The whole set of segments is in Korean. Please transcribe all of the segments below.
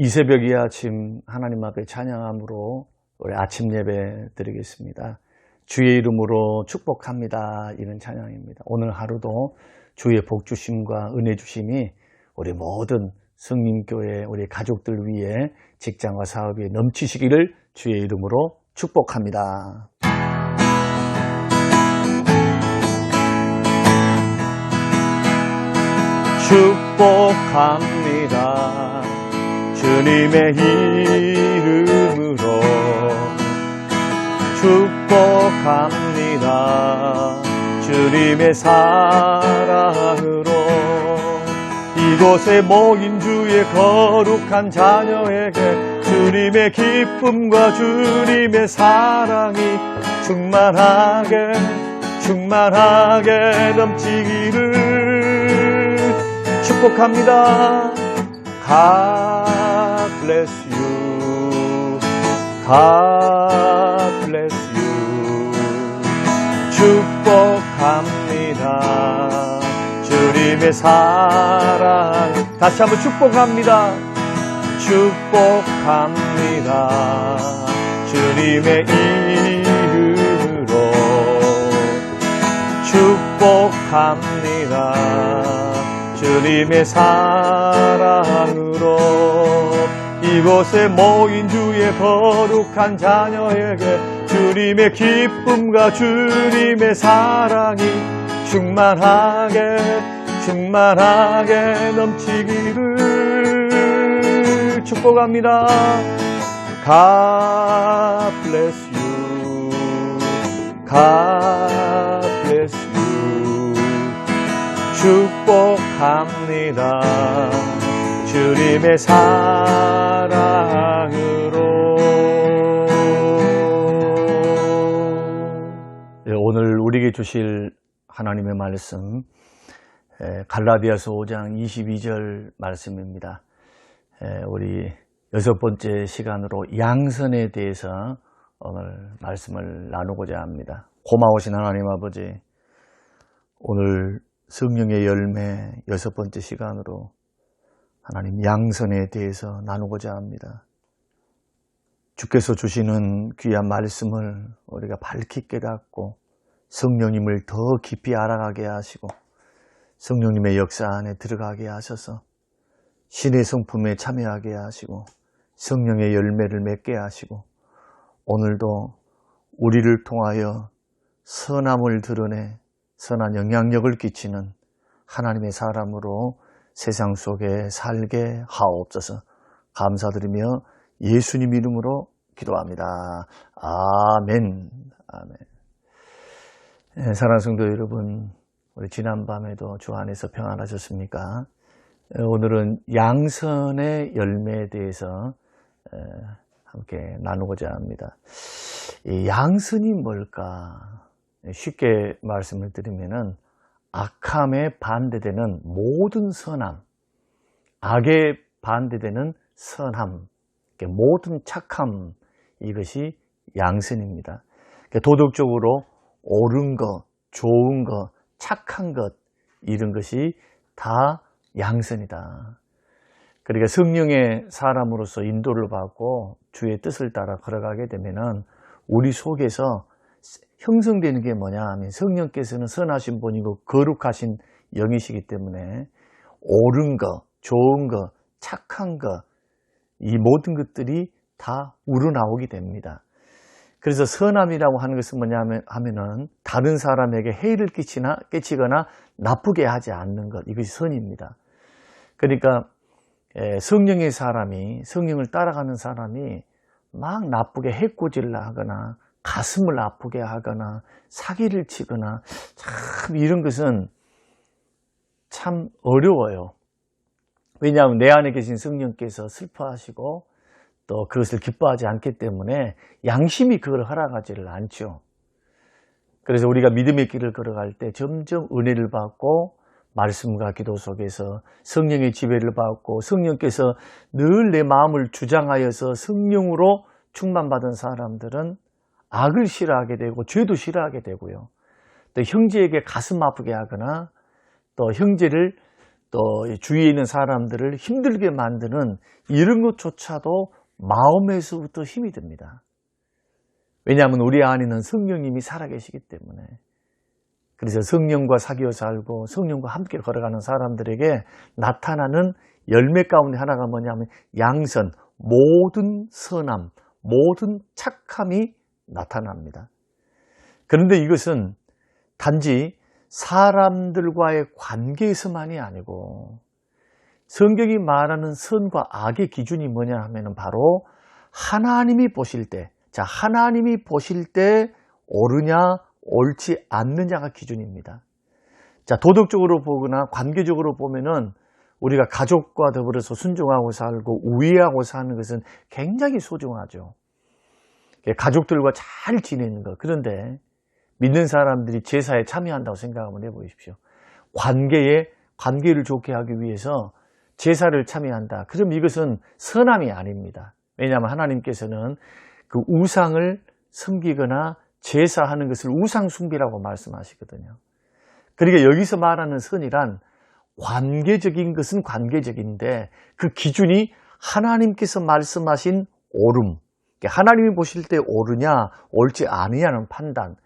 이 새벽 이 아침 하나님 앞에 찬양함으로 우리 아침 예배 드리겠습니다. 주의 이름으로 축복합니다. 이런 찬양입니다. 오늘 하루도 주의 복 주심과 은혜 주심이 우리 모든 성민교회 우리 가족들 위해 직장과 사업이 넘치시기를 주의 이름으로 축복합니다. 축복합니다. 주님의 이름으로 축복합니다. 주님의 사랑으로 이곳에 모인 주의 거룩한 자녀에게 주님의 기쁨과 주님의 사랑이 충만하게 충만하게 넘치기를 축복합니다. God bless you. God bless you. 축복합니다. 주님의 사랑. 다시 한번 축복합니다. 축복합니다. 주님의 이름으로 축복합니다. 주님의 사랑으로 이곳에 모인 주의 거룩한 자녀에게 주님의 기쁨과 주님의 사랑이 충만하게 충만하게 넘치기를 축복합니다. God bless you. God bless you. 축복합니다. 주님의 사랑으로. 예, 오늘 우리에게 주실 하나님의 말씀, 에, 갈라디아서 5장 22절 말씀입니다. 에, 우리 여섯 번째 시간으로 양선에 대해서 오늘 말씀을 나누고자 합니다. 고마우신 하나님 아버지, 오늘 성령의 열매 여섯 번째 시간으로 하나님 양선에 대해서 나누고자 합니다. 주께서 주시는 귀한 말씀을 우리가 밝히 깨닫고 성령님을 더 깊이 알아가게 하시고 성령님의 역사 안에 들어가게 하셔서 신의 성품에 참여하게 하시고 성령의 열매를 맺게 하시고 오늘도 우리를 통하여 선함을 드러내 선한 영향력을 끼치는 하나님의 사람으로 세상 속에 살게 하옵소서 감사드리며 예수님 이름으로 기도합니다. 아멘. 아멘. 예, 사랑하는 성도 여러분, 우리 지난밤에도 주 안에서 평안하셨습니까? 예, 오늘은 양선의 열매에 대해서 예, 함께 나누고자 합니다. 이 양선이 뭘까? 쉽게 말씀을 드리면은 악함에 반대되는 모든 선함, 악에 반대되는 선함, 모든 착함 이것이 양선입니다. 도덕적으로 옳은 것, 좋은 것, 착한 것 이런 것이 다 양선이다. 그러니까 성령의 사람으로서 인도를 받고 주의 뜻을 따라 걸어가게 되면은 우리 속에서 형성되는 게 뭐냐 하면 성령께서는 선하신 분이고 거룩하신 영이시기 때문에 옳은 것, 좋은 것, 착한 것, 이 모든 것들이 다 우러나오게 됩니다. 그래서 선함이라고 하는 것은 뭐냐 하면은 다른 사람에게 해를 끼치나, 끼치거나 나쁘게 하지 않는 것, 이것이 선입니다. 그러니까 성령의 사람이, 성령을 따라가는 사람이 막 나쁘게 해코지를 하거나 가슴을 아프게 하거나 사기를 치거나 참 이런 것은 참 어려워요. 왜냐하면 내 안에 계신 성령께서 슬퍼하시고 또 그것을 기뻐하지 않기 때문에 양심이 그걸 허락하지를 않죠. 그래서 우리가 믿음의 길을 걸어갈 때 점점 은혜를 받고 말씀과 기도 속에서 성령의 지배를 받고 성령께서 늘 내 마음을 주장하여서 성령으로 충만받은 사람들은 악을 싫어하게 되고 죄도 싫어하게 되고요. 또 형제에게 가슴 아프게 하거나 또 형제를 또이 주위에 있는 사람들을 힘들게 만드는 이런 것조차도 마음에서부터 힘이 듭니다. 왜냐하면 우리 안에는 성령님이 살아계시기 때문에. 그래서 성령과 사귀어 살고 성령과 함께 걸어가는 사람들에게 나타나는 열매 가운데 하나가 뭐냐면 양선, 모든 선함, 모든 착함이 나타납니다. 그런데 이것은 단지 사람들과의 관계에서만이 아니고 성경이 말하는 선과 악의 기준이 뭐냐 하면은 바로 하나님이 보실 때, 자, 하나님이 보실 때 옳으냐, 옳지 않느냐가 기준입니다. 자, 도덕적으로 보거나 관계적으로 보면은 우리가 가족과 더불어서 순종하고 살고 우애하고 사는 것은 굉장히 소중하죠. 가족들과 잘 지내는 것. 그런데 믿는 사람들이 제사에 참여한다고 생각 한번 해보십시오. 관계에, 관계를 좋게 하기 위해서 제사를 참여한다. 그럼 이것은 선함이 아닙니다. 왜냐하면 하나님께서는 그 우상을 섬기거나 제사하는 것을 우상숭배라고 말씀하시거든요. 그러니까 여기서 말하는 선이란 관계적인 것은 관계적인데 그 기준이 하나님께서 말씀하신 옳음, 하나님이 보실 때 옳으냐, 옳지 않으냐는 판단,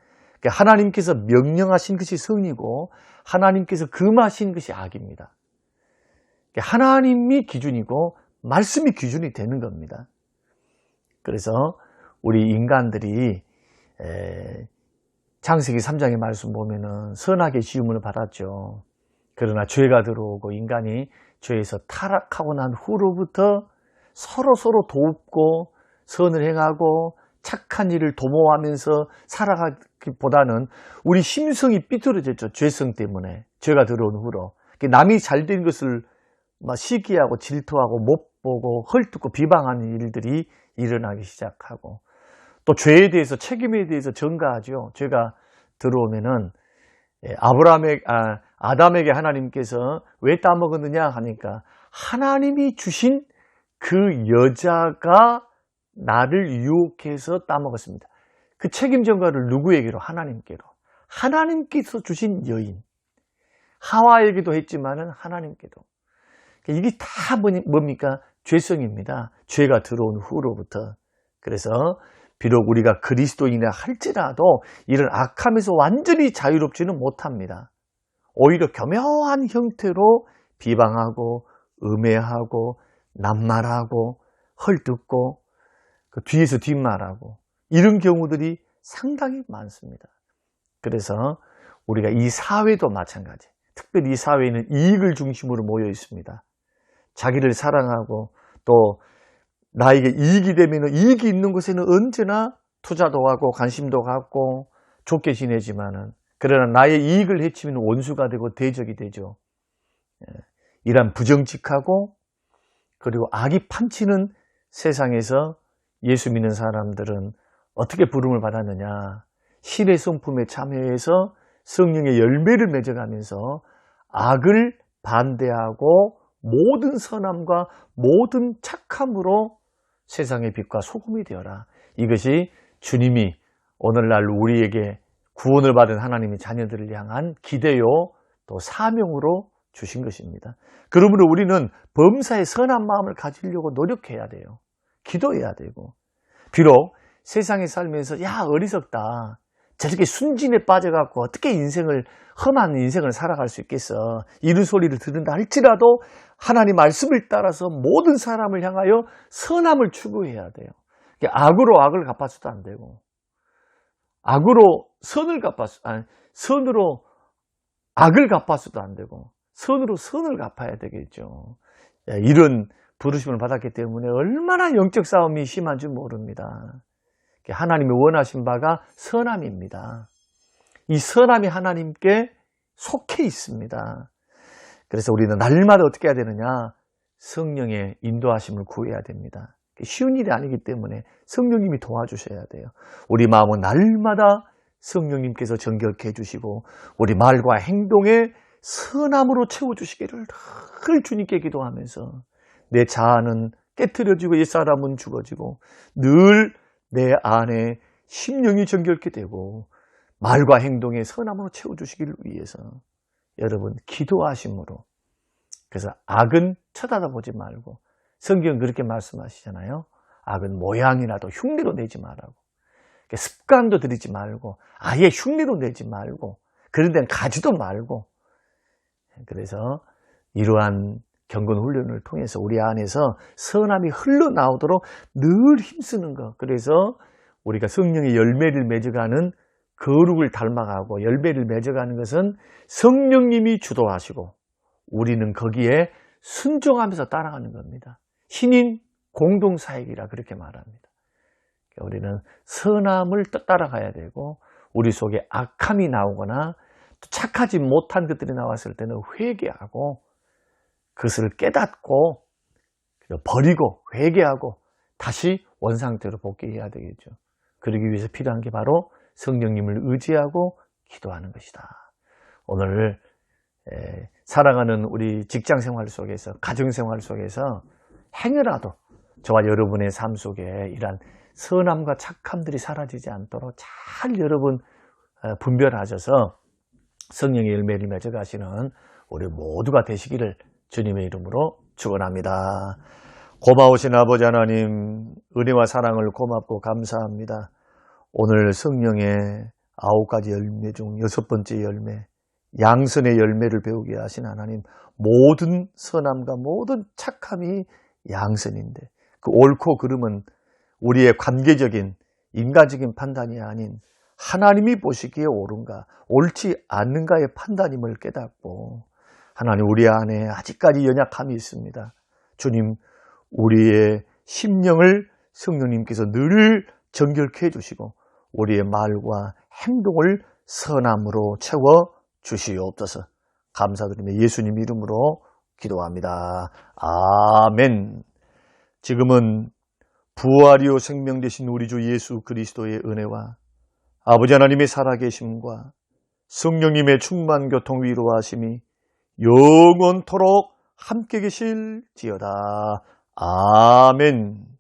하나님께서 명령하신 것이 성이고 하나님께서 금하신 것이 악입니다. 하나님이 기준이고 말씀이 기준이 되는 겁니다. 그래서 우리 인간들이 창세기 3장의 말씀 보면은 선하게 지음을 받았죠. 그러나 죄가 들어오고 인간이 죄에서 타락하고 난 후로부터 서로 서로 돕고 선을 행하고 착한 일을 도모하면서 살아가기보다는 우리 심성이 삐뚤어졌죠. 죄성 때문에. 죄가 들어온 후로. 남이 잘 된 것을 막 시기하고 질투하고 못 보고 헐뜯고 비방하는 일들이 일어나기 시작하고 또 죄에 대해서 책임에 대해서 전가하죠. 죄가 들어오면은 아브라함에 아, 아담에게 하나님께서 왜 따먹었느냐 하니까 하나님이 주신 그 여자가 나를 유혹해서 따먹었습니다. 그 책임 전가를 누구에게로? 하나님께로. 하나님께서 주신 여인. 하와에게도 했지만은 하나님께도. 이게 다 뭡니까? 죄성입니다. 죄가 들어온 후로부터. 그래서 비록 우리가 그리스도인이라 할지라도 이런 악함에서 완전히 자유롭지는 못합니다. 오히려 교묘한 형태로 비방하고 음해하고 낱말하고 헐뜯고 그 뒤에서 뒷말하고 이런 경우들이 상당히 많습니다. 그래서 우리가 이 사회도 마찬가지. 특별히 이 사회는 이익을 중심으로 모여 있습니다. 자기를 사랑하고 또 나에게 이익이 되면 이익이 있는 곳에는 언제나 투자도 하고 관심도 갖고 좋게 지내지만은 그러나 나의 이익을 해치면 원수가 되고 대적이 되죠. 예, 이런 부정직하고 그리고 악이 판치는 세상에서 예수 믿는 사람들은 어떻게 부름을 받았느냐. 신의 성품에 참여해서 성령의 열매를 맺어가면서 악을 반대하고 모든 선함과 모든 착함으로 세상의 빛과 소금이 되어라. 이것이 주님이 오늘날 우리에게 구원을 받은 하나님의 자녀들을 향한 기대요 또 사명으로 주신 것입니다. 그러므로 우리는 범사의 선한 마음을 가지려고 노력해야 돼요. 기도해야 되고. 비록 세상에 살면서 야 어리석다. 저렇게 순진에 빠져갖고 어떻게 인생을 험한 인생을 살아갈 수 있겠어. 이런 소리를 들은다 할지라도 하나님 말씀을 따라서 모든 사람을 향하여 선함을 추구해야 돼요. 악으로 악을 갚아서도 안 되고. 악으로 선을 갚아서 아니 선으로 악을 갚아서도 안 되고 선으로 선을 갚아야 되겠죠. 이런 부르심을 받았기 때문에 얼마나 영적 싸움이 심한 줄 모릅니다. 하나님이 원하신 바가 선함입니다. 이 선함이 하나님께 속해 있습니다. 그래서 우리는 날마다 어떻게 해야 되느냐? 성령의 인도하심을 구해야 됩니다. 쉬운 일이 아니기 때문에 성령님이 도와주셔야 돼요. 우리 마음은 날마다 성령님께서 정결케 해주시고 우리 말과 행동에 선함으로 채워주시기를 늘 주님께 기도하면서 내 자아는 깨뜨려지고 이 사람은 죽어지고 늘 내 안에 심령이 정결케 되고 말과 행동에 선함으로 채워주시기를 위해서 여러분 기도하심으로 그래서 악은 쳐다보지 말고 성경은 그렇게 말씀하시잖아요. 악은 모양이라도 흉내로 내지 말라고. 그러니까 습관도 들이지 말고 아예 흉내로 내지 말고 그런 데는 가지도 말고 그래서 이러한 경건 훈련을 통해서 우리 안에서 선함이 흘러나오도록 늘 힘쓰는 것. 그래서 우리가 성령의 열매를 맺어가는 거룩을 닮아가고 열매를 맺어가는 것은 성령님이 주도하시고 우리는 거기에 순종하면서 따라가는 겁니다. 신인 공동사역이라 그렇게 말합니다. 우리는 선함을 따라가야 되고 우리 속에 악함이 나오거나 또 착하지 못한 것들이 나왔을 때는 회개하고 그것을 깨닫고 버리고 회개하고 다시 원상태로 복귀해야 되겠죠. 그러기 위해서 필요한 게 바로 성령님을 의지하고 기도하는 것이다. 오늘 에, 살아가는 우리 직장 생활 속에서 가정 생활 속에서 행여라도 저와 여러분의 삶 속에 이러한 선함과 착함들이 사라지지 않도록 잘 여러분 어, 분별하셔서 성령의 열매를 맺어 가시는 우리 모두가 되시기를 주님의 이름으로 축원합니다. 고마우신 아버지 하나님 은혜와 사랑을 고맙고 감사합니다. 오늘 성령의 아홉 가지 열매 중 여섯 번째 열매 양선의 열매를 배우게 하신 하나님 모든 선함과 모든 착함이 양선인데 그 옳고 그름은 우리의 관계적인 인간적인 판단이 아닌 하나님이 보시기에 옳은가 옳지 않는가의 판단임을 깨닫고 하나님 우리 안에 아직까지 연약함이 있습니다. 주님 우리의 심령을 성령님께서 늘 정결케 해주시고 우리의 말과 행동을 선함으로 채워 주시옵소서. 감사드리며 예수님 이름으로 기도합니다. 아멘. 지금은 부활이요 생명 되신 우리 주 예수 그리스도의 은혜와 아버지 하나님의 살아계심과 성령님의 충만 교통 위로하심이 영원토록 함께 계실지어다. 아멘.